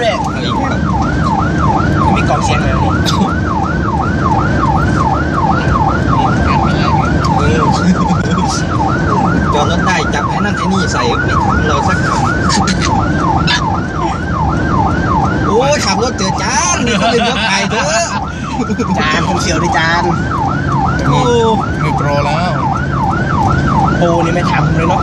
เลยเอาอีกครับมีกล่องเสียงเลยเจอดรถได้จับไอ้นั่นไอ้นี่ใส่ไม่ถึงเราสักคำโอ้ยขับรถเจอจานนี่ก็เป็นรถไฟเถอะจานผมเสียวดิจานโอ้มือโปรแล้วโปนี่ไม่ทำเลยเนาะ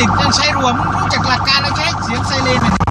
ติดยังใช้รัวมึงรู้จักหลักการแล้วใช้เสียงไซเรนเนี่ย